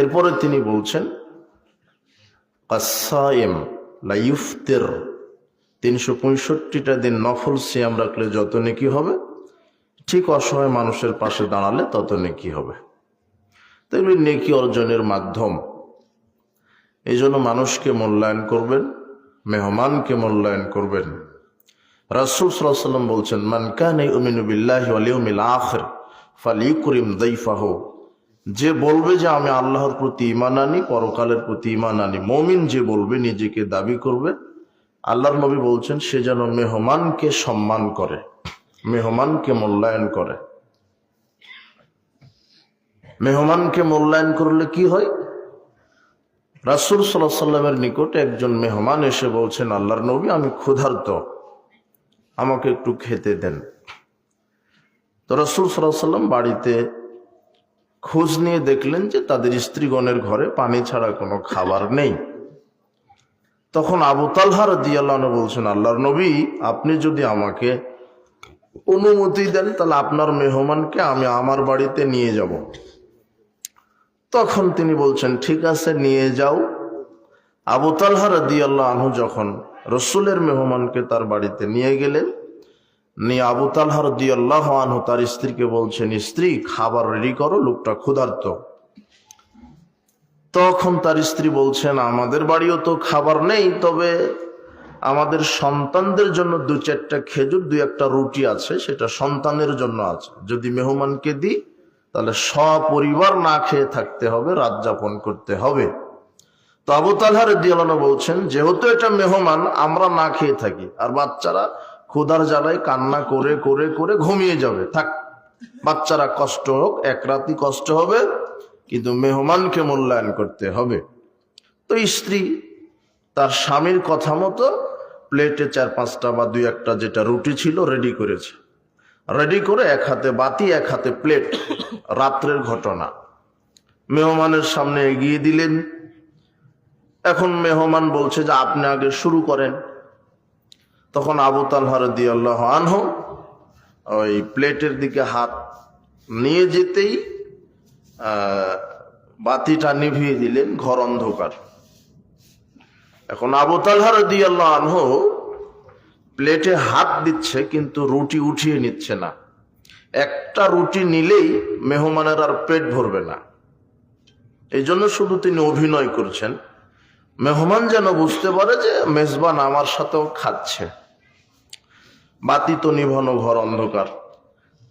এরপরে তিনি বলছেন কাসায়েম লাইফতের তিনশো পঁয়ষট্টিটা দিন নফল সিয়াম রাখলে যত নেকি হবে, ঠিক অসহায় মানুষের পাশে দাঁড়ালে তত নেকি হবে। তো এগুলি নেকি অর্জনের মাধ্যম। এই জন্য মানুষকে মূল্যায়ন করবেন, মেহমানকে মূল্যায়ন করবেন। রাসুল সাল্লাম বলছেন, মান কানে উমিনুবিল্লাহ আলিউমিল আখর ফালিকুরিম দৈফাহ যে বলবে যে আমি আল্লাহর প্রতি ইমান আনি, পরকালের প্রতি ইমান আনি। মমিন যে বলবে, নিজেকে দাবি করবে। আল্লাহর নবী বলছেন, সে যেন মেহমানকে সম্মান করে, মেহমানকে মূল্যায়ন করে। মেহমানকে মূল্যায়ন করলে কি হয়? রাসুল সাল্লাহ সাল্লামের নিকটে একজন মেহমান এসে বলছেন, আল্লাহর নবী, আমি ক্ষুধার্ত। আমাকে একটু খেতে দেন। তো রসুল সাল্লাহ সাল্লাম বাড়িতে খোঁজ নিয়ে দেখলেন যে তাদের স্ত্রীগণের ঘরে পানি ছাড়া কোনো খাবার নেই। তখন আবু তালহার দিয়াল্লাহ বলছেন, আল্লাহর নবী, আপনি যদি আমাকে অনুমতি দেন, তাহলে আপনার মেহমানকে আমি আমার বাড়িতে নিয়ে যাব। তখন তিনি বলছেন, ঠিক আছে, নিয়ে যাও। আবু তালহার দিয়াল্লাহ আনহু যখন রসুলের মেহমানকে তার বাড়িতে নিয়ে গেলেন নিয়ে আবু তালহার দিয়াল্লাহ আনহু তার স্ত্রীকে বলছেন, স্ত্রী, খাবার রেডি করো, লোকটা ক্ষুধার্ত। তখন তার স্ত্রী বলছেন, আমাদের বাড়িও তো খাবার নেই, তবে আমাদের সন্তানদের জন্য দু চারটা খেজুর, দু একটা রুটি আছে, সেটা সন্তানের জন্য আছে। যদি মেহমানকে দিই, তাহলে সপরিবার না খেয়ে থাকতে হবে, রাত যাপন করতে হবে। তো আবু তালহার দিয়ালানো বলছেন, যেহেতু এটা মেহমান, আমরা না খেয়ে থাকি। আর বাচ্চারা ক্ষুধার জ্বালায় কান্না করে করে করে ঘুমিয়ে যাবে। থাক, বাচ্চারা কষ্ট হোক, এক রাতি কষ্ট হবে, কিন্তু মেহমানকে মূল্যায়ন করতে হবে। তো স্ত্রী তার স্বামীর কথা মতো প্লেটে চার পাঁচটা বা দুই একটা যেটা রুটি ছিল রেডি করেছে। রেডি করে এক হাতে বাতি এক হাতে প্লেট রাত্রের ঘটনা। মেহমানের সামনে এগিয়ে দিলেন। এখন মেহমান বলছে যে, আপনি আগে শুরু করেন। তখন আবু তালহার দিয়াল্লাহ আনহ ওই প্লেটের দিকে হাত নিয়ে যেতেই বাতিটা নিভিয়ে দিলেন, ঘর অন্ধকার। এখন আবু তালহার দিয়াল্লাহ আনহ প্লেটে হাত দিচ্ছে, কিন্তু রুটি উঠিয়ে নিচ্ছে না। একটা রুটি নিলেই মেহমানের আর পেট ভরবে না। এই জন্য শুধু তিনি অভিনয় করছেন। মেহমান যেন বুঝতে পারে যে, মেজবান আমার সাথেও খাচ্ছে। বাতি তো নিভানো ঘর অন্ধকার।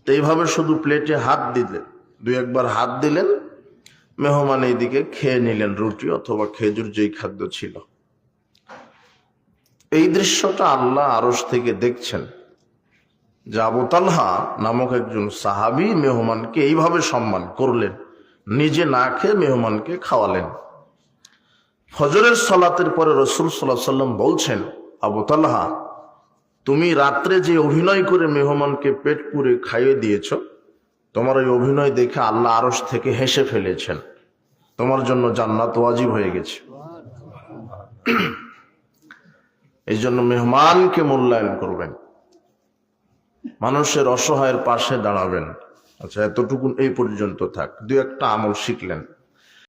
এইভাবে শুধু প্লেটে হাত দিলেন। দুই একবার হাত দিলেন, মেহমান এইদিকে খেয়ে নিলেন রুটি অথবা খেজুর যেই খাদ্য ছিল। এই দৃশ্যটা আল্লাহ আরস থেকে দেখছেন। যে নামক একজন সাহাবি মেহমানকে এইভাবে সম্মান করলেন। নিজে না খেয়ে মেহমানকে খাওয়ালেন। ফজরের সলাতের পরে রসুল সাল্লাহ সাল্লাম বলছেন, আবু তালহা তুমি রাত্রে যে অভিনয় করে মেহমানকে পেট পুরে খাইয়ে দিয়েছ, তোমার ওই অভিনয় দেখে আল্লাহ আরস থেকে হেসে ফেলেছেন। তোমার জন্য জান্নাত ওয়াজিব হয়ে গেছে। এই জন্য মেহমানকে মূল্যায়ন করবেন। মানুষের অসহায়ের পাশে দাঁড়াবেন। আচ্ছা এতটুকু এই পর্যন্ত থাক। দু একটা আমল শিখলেন।